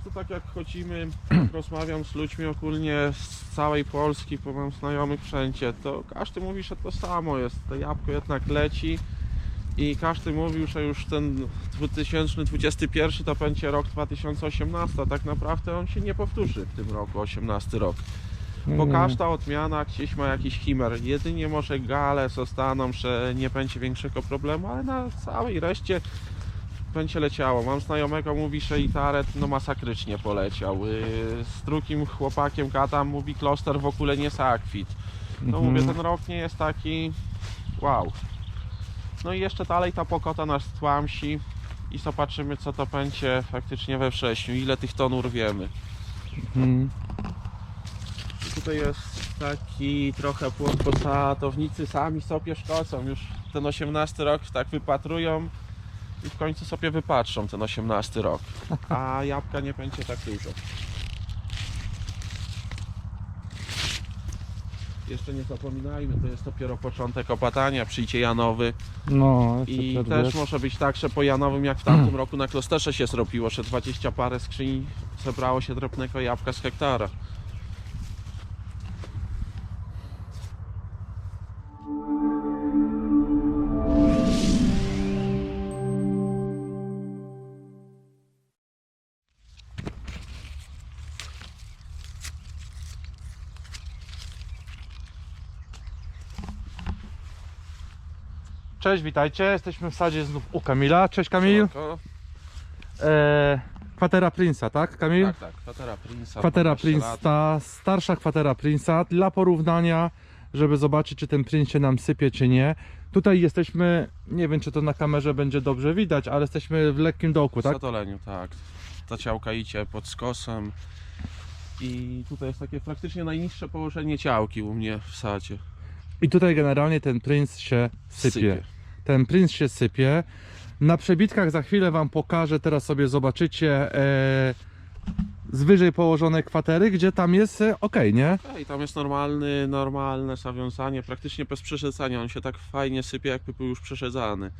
To tak jak chodzimy, rozmawiam z ludźmi ogólnie z całej Polski, bo mam znajomych wszędzie, to każdy mówi, że to samo jest. To jabłko jednak leci i każdy mówił, że już ten 2021 to będzie rok 2018, a tak naprawdę on się nie powtórzy w tym roku, 18 rok. Bo Mm. każda odmiana gdzieś ma jakiś chimer. Jedynie może gale zostaną, że nie będzie większego problemu, ale na całej reszcie będzie leciało. Mam znajomego, mówi, że i taret no masakrycznie poleciał. Yy, Z drugim chłopakiem gadam, mówi kloster w ogóle nie sakwit. No Mhm. mówię, ten rok nie jest taki wow. No i jeszcze dalej ta pokota nas tłamsi i zobaczymy co to będzie faktycznie we wrześniu, ile tych ton urwiemy. Mhm. Tutaj jest taki trochę płot, bo sadownicy sami sobie szkocą. Już ten 18 rok tak wypatrują i w końcu sobie wypatrzą ten 18 rok. A jabłka nie będzie tak dużo. Jeszcze nie zapominajmy, to jest dopiero początek opatania, przyjdzie Janowy No, i też wiesz. może być tak, że po Janowym jak w tamtym roku na klosterze się zrobiło, że 20 parę skrzyń zebrało się drobnego jabłka z hektara. Cześć, witajcie. Jesteśmy w sadzie znów u Kamila. Cześć Kamil. Siemanko. E, kwatera Prince'a, tak Kamil? Tak, tak, kwatera Prince'a. Kwatera 15 Prince, lat. ta starsza kwatera Prince'a dla porównania, żeby zobaczyć czy ten Prince się nam sypie czy nie. Tutaj jesteśmy, nie wiem czy to na kamerze będzie dobrze widać, ale jesteśmy w lekkim dołku, W tak? Sadoleniu, tak. Ta ciałka idzie pod skosem. I tutaj jest takie praktycznie najniższe położenie ciałki u mnie w sadzie. I tutaj generalnie ten Prince się sypie. Ten Prince się sypie. Na przebitkach za chwilę Wam pokażę, teraz sobie zobaczycie e, z wyżej położonej kwatery, gdzie tam jest e, ok, nie? A, I tam jest normalny, normalne zawiązanie, praktycznie bez przeszedzania. On się tak fajnie sypie, jakby był już przeszedzany.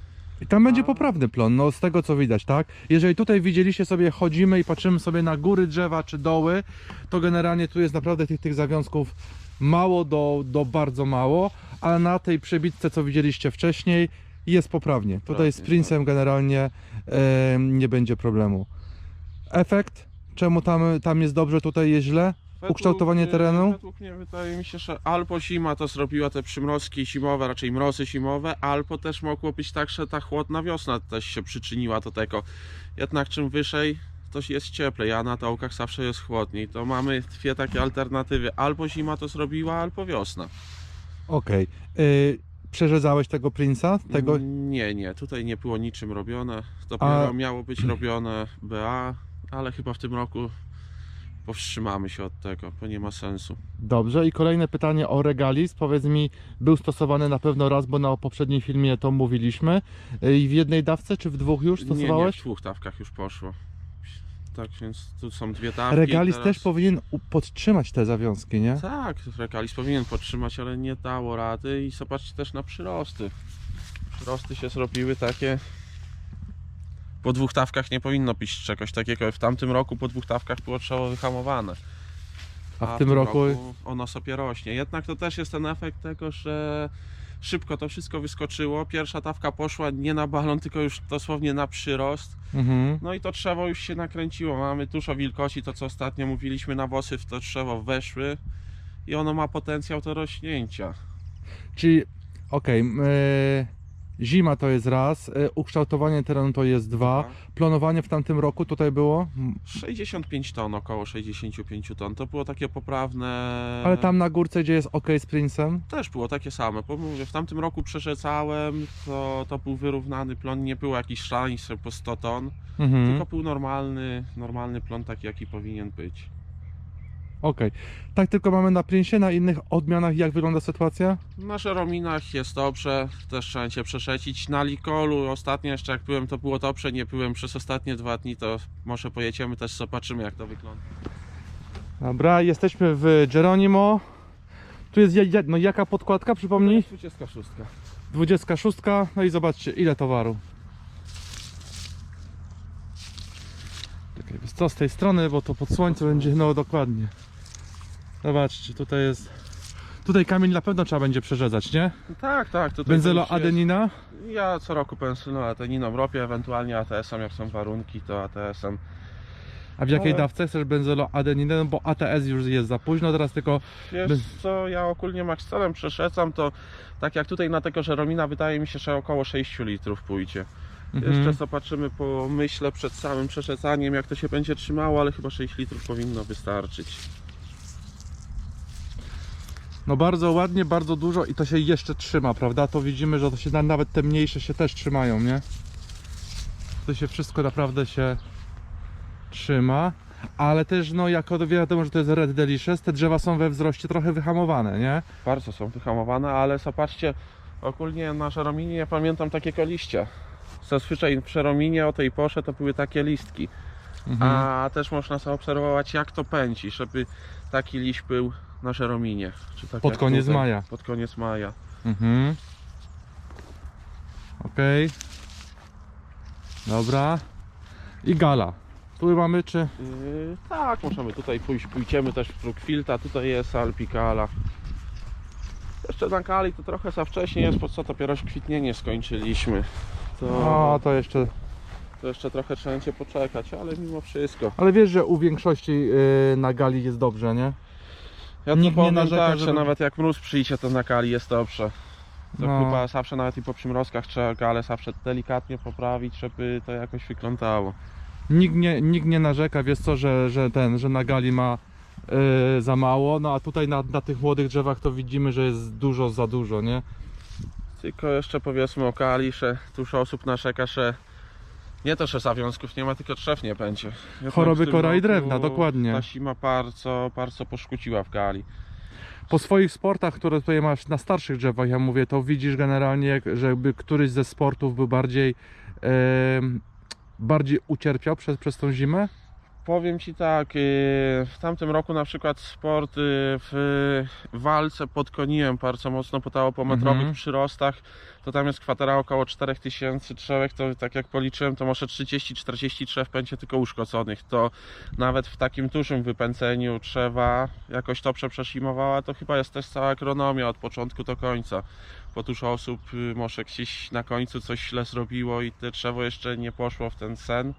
I tam będzie A. poprawny plon, no z tego co widać, tak? Jeżeli tutaj widzieliście sobie, chodzimy i patrzymy sobie na góry drzewa czy doły, to generalnie tu jest naprawdę tych, tych zawiązków mało do, do bardzo mało, ale na tej przebitce, co widzieliście wcześniej, jest poprawnie. Tutaj z Princem generalnie e, nie będzie problemu. Efekt? Czemu tam, tam jest dobrze, tutaj jest źle? Ukształtowanie e, terenu? Według mnie wydaje mi się, że albo zima to zrobiła te przymrozki zimowe, raczej mrozy zimowe, albo też mogło być tak, że ta chłodna wiosna też się przyczyniła do tego. Jednak czym wyżej, to jest cieplej, a na dołkach zawsze jest chłodniej. To mamy dwie takie alternatywy. Albo zima to zrobiła, albo wiosna. Okej. Y, Przerzedzałeś tego Prince'a? Tego... Nie, nie, tutaj nie było niczym robione. Dopiero A- miało być robione BA, ale chyba w tym roku powstrzymamy się od tego, bo nie ma sensu. Dobrze, i kolejne pytanie o Regalis. Powiedz mi, był stosowany na pewno raz, bo na poprzednim filmie to mówiliśmy. I w jednej dawce, czy w dwóch już Nie, nie, w stosowałeś? dwóch dawkach już poszło. Tak, więc tu są dwie dawki. Regalis teraz... też powinien podtrzymać te zawiązki, nie? Tak, Regalis powinien podtrzymać, ale nie dało rady i zobaczcie też na przyrosty. Przyrosty się zrobiły takie... Po dwóch dawkach nie powinno być czegoś takiego. W tamtym roku po dwóch dawkach było trzeba wyhamowane. A w tym roku ono sobie rośnie. Jednak to też jest ten efekt tego, że szybko to wszystko wyskoczyło. Pierwsza dawka poszła nie na balon, tylko już dosłownie na przyrost. mhm. No i to drzewo już się nakręciło. Mamy dużo wilgoci, to co ostatnio mówiliśmy, nawosy w to drzewo weszły i ono ma potencjał do rośnięcia. Czyli, okej, y, zima to jest raz, y, ukształtowanie terenu to jest dwa, planowanie w tamtym roku tutaj było, M, 65 ton, około 65 ton. To było takie poprawne. ale tam na górce, gdzie jest ok z Princem, Też było takie same, bo mówię, w tamtym roku przeszedzałem, to, to był wyrównany plon, nie było jakichś szaleń że po 100 ton, mhm. tylko był normalny, normalny plon taki jaki powinien być. Okej. Tak tylko mamy na Princie, na innych odmianach jak wygląda sytuacja? Na żerominach jest dobrze, też trzeba się przeszecić. Na Likolu ostatnio jeszcze jak byłem to było dobrze, nie byłem przez ostatnie dwa dni, to może pojedziemy też zobaczymy jak to wygląda. Dobra, jesteśmy w Geronimo. Tu jest je- jedno, jaka podkładka, przypomnij? 26. 26, no i zobaczcie ile towaru. Czekaj, co z tej strony, bo to pod słońce będzie, no dokładnie. Zobaczcie, tutaj jest... Tutaj kamień na pewno trzeba będzie przerzedzać, nie? Tak, tak. Tutaj Benzelo już jest- adenina. Ja co roku benzyną adeniną robię, ewentualnie ATS-em, jak są warunki, to ATS-em. A w jakiej Ale- dawce chcesz benzelo adeninę? No bo ATS już jest za późno, teraz tylko... Wiesz Bez- co, ja ogólnie makselem przeszedzam, to tak jak tutaj na tego żeromina wydaje mi się, że około 6 litrów pójdzie. Mhm. Jeszcze zobaczymy po myśle przed samym przeszedzaniem, jak to się będzie trzymało, ale chyba 6 litrów powinno wystarczyć. No bardzo ładnie, bardzo dużo i to się jeszcze trzyma, prawda? To widzimy, że to się na- nawet te mniejsze się też trzymają, nie? To się wszystko naprawdę się trzyma. Ale też, no jako wiadomo, że to jest Red Delicious, te drzewa są we wzroście trochę wyhamowane, nie? Bardzo są wyhamowane, ale zobaczcie, ogólnie na żerominie ja pamiętam takiego liścia. Zazwyczaj w żerominie o tej porze to były takie listki. Mhm. A też można zaobserwować jak to pędzi, żeby taki liść był na żerominie. Czy tak Pod jak koniec tutaj, maja. Pod koniec maja. Mhm. Okej. Dobra. I gala. Tu mamy czy... Yy, tak, możemy tutaj pójść, pójdziemy też w Brookfielda, tutaj jest Alpicala. Jeszcze na Kali to trochę za wcześnie jest, po co dopiero kwitnienie skończyliśmy. To, O, to jeszcze... to jeszcze trochę trzeba będzie poczekać, ale mimo wszystko. Ale wiesz, że u większości yy, na gali jest dobrze, nie? Ja Nikt nie powiem narzeka, tak, żeby- że nawet jak mróz przyjdzie, to na Kali jest dobrze. To No. chyba zawsze nawet i po przymrozkach trzeba galę zawsze delikatnie poprawić, żeby to jakoś wyglądało. Nikt nie, nikt nie narzeka, wiesz co, że, że ten, że na gali ma yy, za mało, no a tutaj na, na tych młodych drzewach to widzimy, że jest dużo za dużo, nie? Tylko jeszcze powiedzmy o Kali, że dużo osób narzeka, że nie to, że zawiązków nie ma, tylko drzew nie będzie. Jednak Choroby w tym kora i roku drewna, dokładnie. Ta zima bardzo, bardzo poszkuciła w Kali. Po swoich sportach, które tutaj masz na starszych drzewach, ja mówię, to widzisz generalnie, żeby któryś ze sportów był bardziej, em, bardziej ucierpiał przez, przez tą zimę? Powiem Ci tak, yy, w tamtym roku na przykład sport yy, w walce pod koniłem bardzo mocno po tałopometrowych Mhm. przyrostach, to tam jest kwatera około 4000 drzewek, to tak jak policzyłem, to może 30-40 drzew będzie tylko uszkodzonych, to nawet w takim dużym wypęceniu drzewa jakoś to przeprzeszimowała, to chyba jest też cała agronomia od początku do końca, bo dużo osób yy, może gdzieś na końcu coś źle zrobiło i te drzewo jeszcze nie poszło w ten sen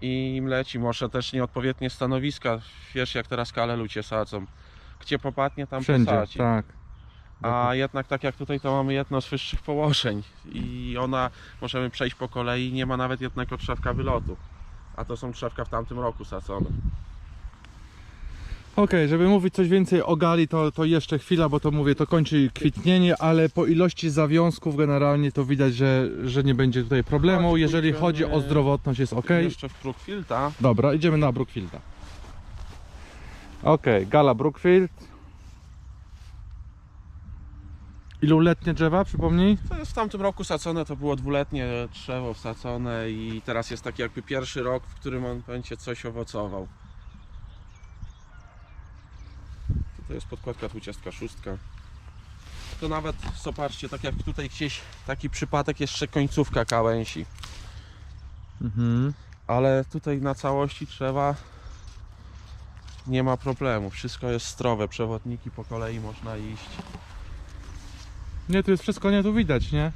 i im leci. Może też nieodpowiednie stanowiska. Wiesz, jak teraz kale ludzie sadzą. Gdzie popadnie, tam Wszędzie, posadzi. tak. A jednak tak jak tutaj, to mamy jedno z wyższych położeń i ona, możemy przejść po kolei, nie ma nawet jednego drzewka wylotu. A to są drzewka w tamtym roku sadzone. Okej, żeby mówić coś więcej o gali, to, to jeszcze chwila, bo to mówię, to kończy kwitnienie, ale po ilości zawiązków generalnie to widać, że, że nie będzie tutaj problemu. Chodź, Jeżeli pójdziemy- chodzi o zdrowotność jest ok. Jeszcze w Brookfielda. Dobra, idziemy na Brookfielda. Okej, gala Brookfield. Iluletnie drzewa, przypomnij? To jest w tamtym roku sadzone, to było dwuletnie drzewo wsadzone i teraz jest taki jakby pierwszy rok, w którym on będzie coś owocował. Tutaj jest podkładka 26. To nawet, zobaczcie, tak jak tutaj gdzieś taki przypadek jeszcze końcówka gałęzi. Mhm. Ale tutaj na całości drzewa nie ma problemu. Wszystko jest zdrowe, przewodniki po kolei można iść. Nie, tu jest wszystko, nie, tu widać, nie?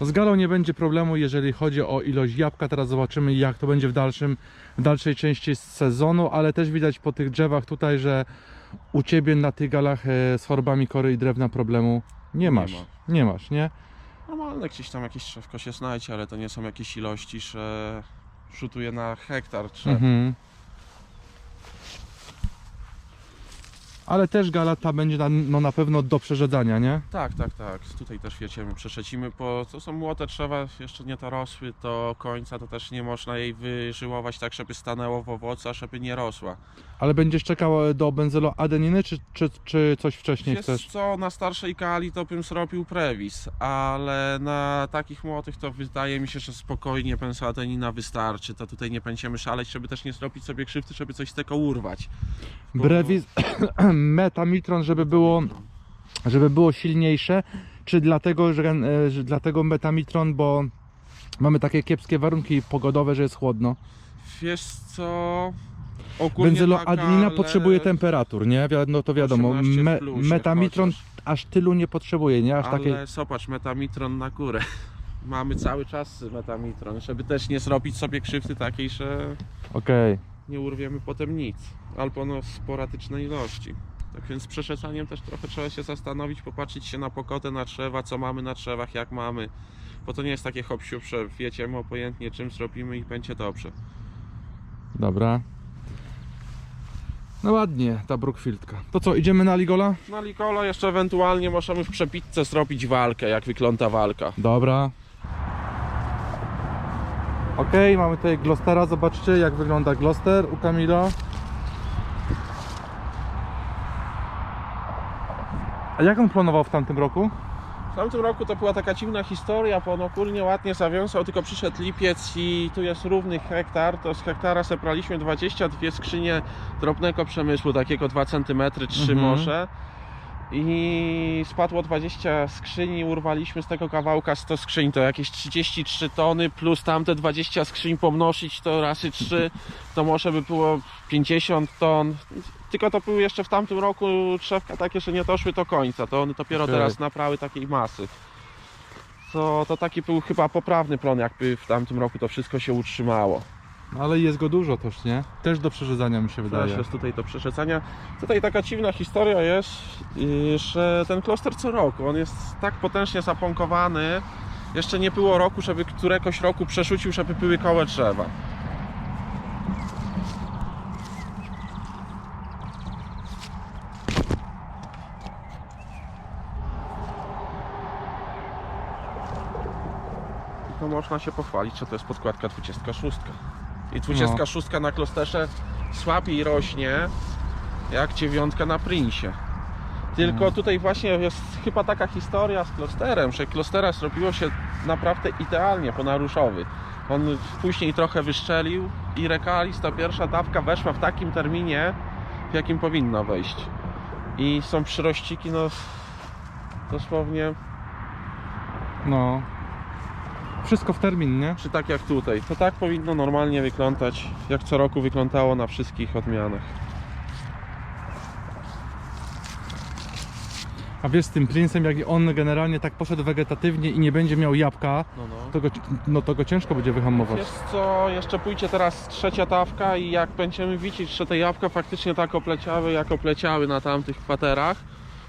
Z galą nie będzie problemu, jeżeli chodzi o ilość jabłka. Teraz zobaczymy, jak to będzie w, dalszym, w dalszej części sezonu, ale też widać po tych drzewach tutaj, że u Ciebie na tych galach e, z chorobami kory i drewna problemu nie masz. ma. Nie masz, nie? Normalne gdzieś tam jakieś drzewko się znajdzie, ale to nie są jakieś ilości, że rzutuje na hektar drzew. Mhm. Ale też gala ta będzie na, no, na pewno do przerzedzania, nie? Tak, tak, tak. Tutaj też wiecie, my przeszedzimy, bo to są młode drzewa, jeszcze nie dorosły do końca, to też nie można jej wyżyłować tak, żeby stanęło w owocu, a żeby nie rosła. Ale będziesz czekał do benzelo adeniny, czy, czy, czy coś wcześniej Wiesz chcesz? co, na starszej kali to bym zrobił prewis, ale na takich młodych to wydaje mi się, że spokojnie benzoadenina wystarczy. To tutaj nie będziemy szaleć, żeby też nie zrobić sobie krzywdy, żeby coś z tego urwać. Bo- Brevis, metamitron, żeby było, żeby było silniejsze, czy dlatego, że, e, że dlatego metamitron, bo mamy takie kiepskie warunki pogodowe, że jest chłodno. Wiesz co... Ogólnie Benzyloadenina ale- potrzebuje temperatur, nie? No to wiadomo, 18 me, metamitron aż tylu nie potrzebuje, nie? Aż Ale takiej... zobacz, metamitron na górę. Mamy cały czas metamitron, żeby też nie zrobić sobie krzywdy takiej, że Okej. Nie urwiemy potem nic. Albo no sporadyczne ilości. Tak więc z też trochę trzeba się zastanowić, popatrzeć się na pokotę, na drzewa, co mamy na drzewach, jak mamy. Bo to nie jest takie hop że wiecie obojętnie czym zrobimy i będzie dobrze. Dobra. No ładnie, ta Brookfieldka. To co, idziemy na Ligola? Na Likolo jeszcze ewentualnie możemy w przepitce zrobić walkę, jak wygląda walka. Dobra. Okej, mamy tutaj Glostera, zobaczcie jak wygląda Gloster u Kamila. A jak on planował w tamtym roku? W tamtym roku to była taka dziwna historia, bo on ogólnie ładnie zawiązał, tylko przyszedł lipiec i tu jest równy hektar, to z hektara sebraliśmy 22 skrzynie drobnego przemysłu, takiego 2 cm, 3 Mhm. może. I spadło 20 skrzyni, urwaliśmy z tego kawałka 100 skrzyń, to jakieś 33 tony, plus tamte 20 skrzyń pomnosić to razy 3, to może by było 50 ton. Tylko to były jeszcze w tamtym roku drzewka takie, że nie doszły do końca, to one dopiero Okej. teraz nabrały takiej masy. To, to taki był chyba poprawny plan, jakby w tamtym roku to wszystko się utrzymało. No, Ale jest go dużo też, nie? Też do przerzedzania mi się Też wydaje. jest tutaj do przeszedzania. Tutaj taka dziwna historia jest, że ten kloster co roku, on jest tak potężnie zaponkowany, jeszcze nie było roku, żeby któregoś roku przerzucił, żeby były koło drzewa. Można się pochwalić, że to jest podkładka 26. I 26 na klosterze słabiej rośnie jak dziewiątka na Princie. Tylko Mhm. tutaj właśnie jest chyba taka historia z klosterem, że klostera zrobiło się naprawdę idealnie po naruszowy. On później trochę wyszczelił i rekalis, ta pierwsza dawka weszła w takim terminie, w jakim powinna wejść. I są przyrościki, no dosłownie, No. Wszystko w termin, nie? czy tak jak tutaj. To tak powinno normalnie wyglądać, jak co roku wyglądało na wszystkich odmianach. A wiesz, z tym Princem, jak on generalnie tak poszedł wegetatywnie i nie będzie miał jabłka, No, no. to go, no to go ciężko będzie wyhamować. Wiesz co, jeszcze pójdzie teraz trzecia dawka i jak będziemy widzieć, że te jabłka faktycznie tak opleciały, jak opleciały na tamtych kwaterach,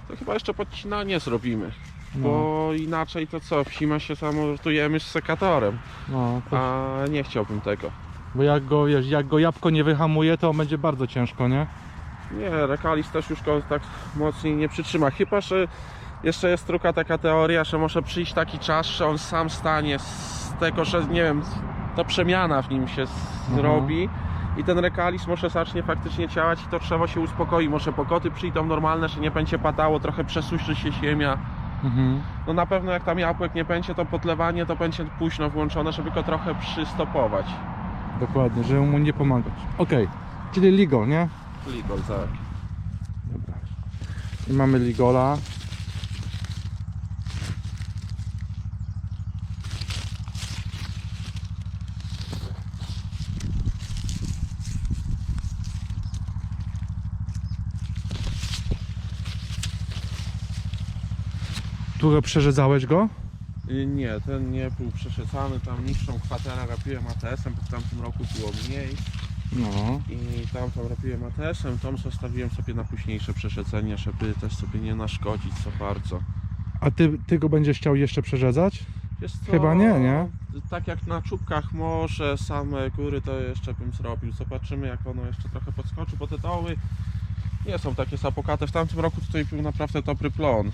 to chyba jeszcze podcinanie zrobimy. No, Bo inaczej to co, w zimę się samolotujemy z sekatorem, no, to, a nie chciałbym tego. bo jak go, wiesz, jak go jabłko nie wyhamuje, to będzie bardzo ciężko, nie? Nie, Rekalis też już go tak mocniej nie przytrzyma, chyba że jeszcze jest druga taka teoria, że może przyjść taki czas, że on sam stanie z tego, że nie wiem, ta przemiana w nim się zrobi i ten Rekalis może zacznie faktycznie działać i to drzewo się uspokoi, może pokoty przyjdą normalne, że nie będzie padało, trochę przesuszy się ziemia. Mhm. No na pewno jak tam jabłek nie będzie, to podlewanie to będzie późno włączone, żeby go trochę przystopować. Dokładnie, żeby mu nie pomagać. Okej, czyli Ligol, nie? Ligol, tak. Dobra. I mamy Ligola. Tu przerzedzałeś go? Y, Nie, ten nie był przeszecany, tam niższą kwaterę robiłem ATS-em, bo w tamtym roku było mniej No. i tam tam robiłem ATS-em, tą zostawiłem sobie na późniejsze przeszedzenie, żeby też sobie nie naszkodzić za bardzo. A ty, ty go będziesz chciał jeszcze przerzedzać? Wiesz co, Chyba nie, nie? Tak jak na czubkach morze, same góry to jeszcze bym zrobił. Zobaczymy jak ono jeszcze trochę podskoczy, bo te doły nie są takie zapokate. W tamtym roku tutaj był naprawdę dobry plon.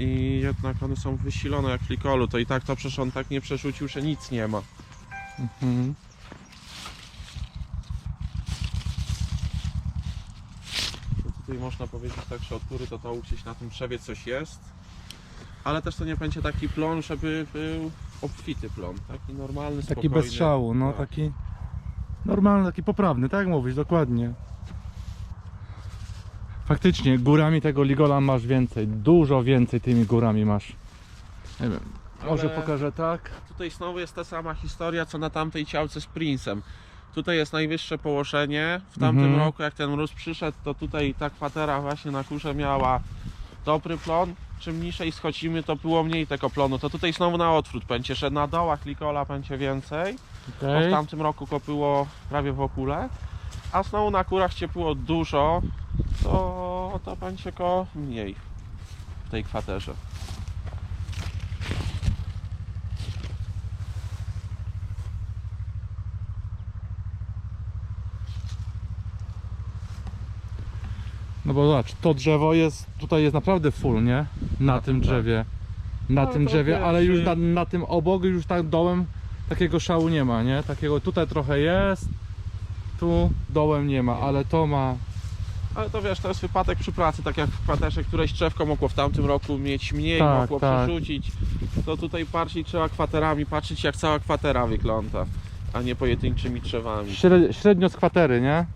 I jednak one są wysilone jak w likolu, to i tak to przecież on tak nie przerzucił, że nic nie ma. Mhm. To tutaj można powiedzieć tak, że od góry do dołu gdzieś na tym drzewie coś jest. Ale też to nie będzie taki plon, żeby był obfity plon. Taki normalny, Taki spokojny. bez szału, no Tak. taki normalny, taki poprawny, tak jak mówisz, dokładnie. Faktycznie, górami tego Ligola masz więcej, dużo więcej tymi górami masz. Nie wiem, Może Ale- pokażę tak. Tutaj znowu jest ta sama historia, co na tamtej ciałce z Princem. Tutaj jest najwyższe położenie. W tamtym Mhm. roku, jak ten mróz przyszedł, to tutaj ta kwatera właśnie na kurze miała dobry plon. Czym niżej schodzimy, to było mniej tego plonu. To tutaj znowu na odwrót pęcie, że na dołach likola pęcie więcej. Bo w tamtym roku kopyło prawie w ogóle. A znowu na kurach ciepło dużo, to, to będzie ko mniej w tej kwaterze. No bo zobacz, to drzewo jest, tutaj jest naprawdę full, nie? Na, Na tym tym, tak. drzewie. Na Ale tym to drzewie, ale już na, na tym obok, już tak dołem takiego szału nie ma, nie? Takiego tutaj trochę jest, tu dołem nie ma, ale to ma. Ale to wiesz, to jest wypadek przy pracy, tak jak w kwaterze któreś drzewko mogło w tamtym roku mieć mniej, Tak, mogło tak. przerzucić. To tutaj bardziej trzeba kwaterami patrzeć jak cała kwatera wygląda, a nie pojedynczymi drzewami. Śre- Średnio z kwatery, nie?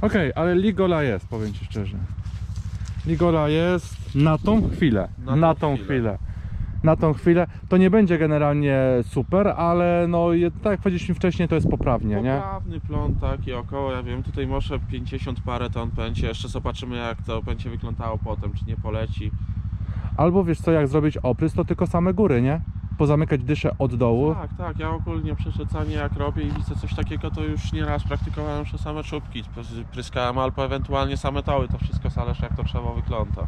Okej, ale Ligola jest, powiem Ci szczerze. Ligola jest na tą chwilę. Na, tą chwilę. Na tą chwilę. To nie będzie generalnie super, ale no je- tak jak powiedzieliśmy wcześniej, to jest poprawnie, nie? Poprawny plon taki około, ja wiem, tutaj może 50 parę ton pęcie, jeszcze zobaczymy jak to będzie wyglądało potem, czy nie poleci. Albo wiesz co, jak zrobić oprys, to tylko same góry, nie? Pozamykać dyszę od dołu. Tak, tak, ja ogólnie przeszecanie jak robię i widzę coś takiego, to już nieraz praktykowałem, że same czubki pr- pryskałem, albo ewentualnie same toły, to wszystko zależy jak to drzewo wygląda.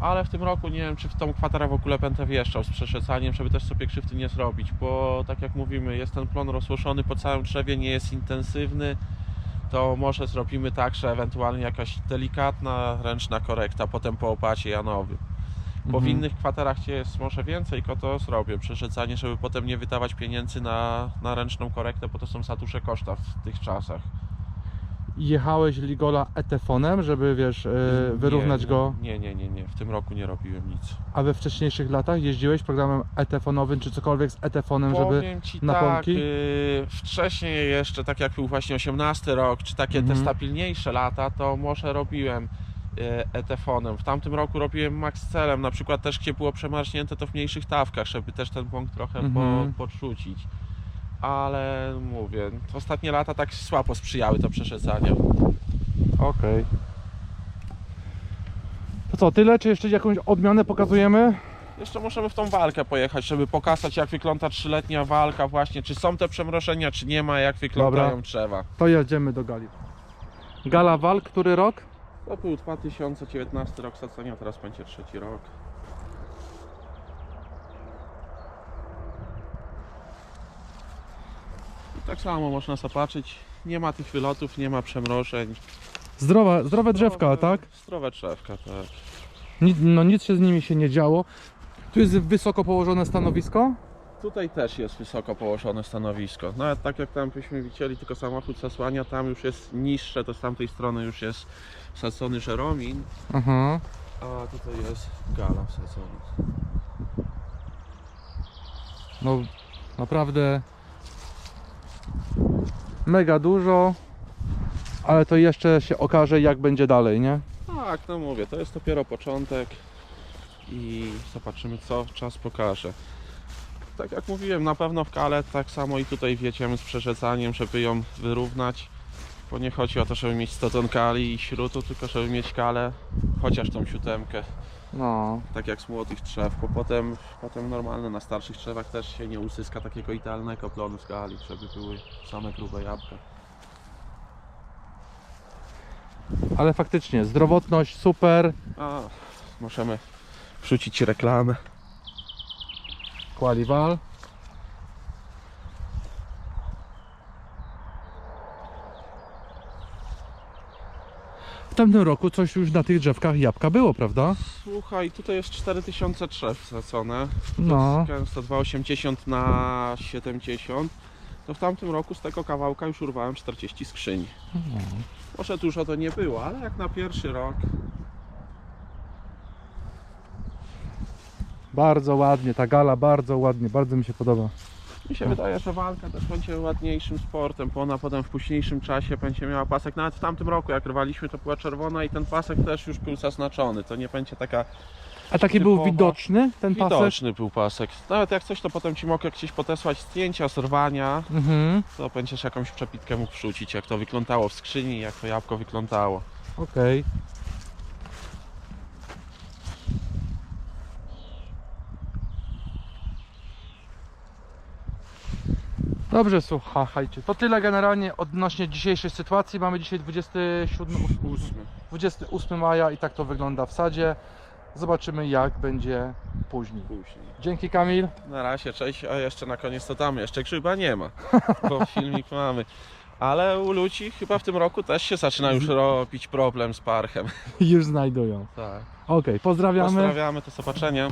Ale w tym roku nie wiem, czy w tą kwaterę w ogóle będę wjeżdżał z przeszecaniem, żeby też sobie krzywdy nie zrobić, bo tak jak mówimy, jest ten plon rozłożony po całym drzewie, nie jest intensywny, to może zrobimy tak, że ewentualnie jakaś delikatna, ręczna korekta, potem po opacie janowym. Bo w Mhm. innych kwaterach, gdzie jest może więcej, to zrobię przeszecanie, żeby potem nie wydawać pieniędzy na, na ręczną korektę, bo to są duże koszta w tych czasach. Jechałeś Ligola etefonem, żeby wiesz, yy, wyrównać nie, go. Nie, nie, nie, nie, w tym roku nie robiłem nic. A we wcześniejszych latach jeździłeś programem etefonowym, czy cokolwiek z etefonem, żeby... Ci na tak, yy, wcześniej jeszcze, tak jak był właśnie 18 rok, czy takie Mhm. te stabilniejsze lata, to może robiłem yy, etefonem. W tamtym roku robiłem max celem, na przykład też gdzie było przemarznięte, to w mniejszych tawkach, żeby też ten punkt trochę Mhm. po, podrzucić. Ale mówię, ostatnie lata tak słabo sprzyjały to przeszedzaniu. Okej. To co, tyle, czy jeszcze jakąś odmianę pokazujemy? Jeszcze możemy w tą walkę pojechać, żeby pokazać jak wygląda trzyletnia walka właśnie, czy są te przemrożenia, czy nie ma, jak wyglądają Dobra. drzewa. To jedziemy do gali. Gala Wal, który rok? To był 2019 rok sadzenia, teraz będzie trzeci rok. Tak samo można zobaczyć, nie ma tych wylotów, nie ma przemrożeń. Zdrowa, zdrowe drzewka, tak? Zdrowe drzewka, tak. Ni, no nic się z nimi się nie działo. Tu jest wysoko położone stanowisko. Tutaj też jest wysoko położone stanowisko. Nawet tak jak tam byśmy widzieli, tylko samochód zasłania, tam już jest niższe, to z tamtej strony już jest wsadzony żeromin, Aha. a tutaj jest gala wsadzona. No naprawdę mega dużo, ale to jeszcze się okaże jak będzie dalej, nie? Tak, no mówię, to jest dopiero początek i zobaczymy co czas pokaże. Tak jak mówiłem, na pewno w kale tak samo i tutaj wjedziemy z przerzucaniem, żeby ją wyrównać. Bo nie chodzi o to, żeby mieć 100 ton kali i śrutu, tylko żeby mieć kalę, chociaż tą siódemkę, No. tak jak z młodych drzew, bo potem, potem normalne na starszych drzewach też się nie uzyska takiego idealnego plonu z gali, żeby były same grube jabłka. Ale faktycznie, zdrowotność super. A, możemy wrzucić reklamę. Qualival. Tamtym roku coś już na tych drzewkach jabłka było, prawda? Słuchaj, tutaj jest 4000 drzew wsadzone. No. Gęsto 2,80 na 70. To w tamtym roku z tego kawałka już urwałem 40 skrzyń. Może dużo to nie było, ale jak na pierwszy rok. Bardzo ładnie, ta gala bardzo ładnie, bardzo mi się podoba. Mi się wydaje, że walka też będzie ładniejszym sportem, bo ona potem w późniejszym czasie będzie miała pasek. Nawet w tamtym roku, jak rywaliśmy, to była czerwona i ten pasek też już był zaznaczony. To nie będzie taka A taki był widoczny ten pasek? widoczny był pasek. Nawet jak coś, to potem ci mogę gdzieś potesłać zdjęcia z rwania, Mhm, to będziesz jakąś przepitkę mógł wrzucić, jak to wyglądało w skrzyni, jak to jabłko wyglądało. okej. Dobrze, słuchajcie. To tyle generalnie odnośnie dzisiejszej sytuacji. Mamy dzisiaj 27, Ósmy. 28 maja i tak to wygląda w sadzie. Zobaczymy jak będzie później. Później. Dzięki Kamil. Na razie, cześć, a jeszcze na koniec to tam jeszcze grzyba nie ma, bo filmik mamy. Ale u ludzi chyba w tym roku też się zaczyna już robić problem z parchem. Już znajdują. Tak. Okej, pozdrawiamy. Pozdrawiamy, do zobaczenia.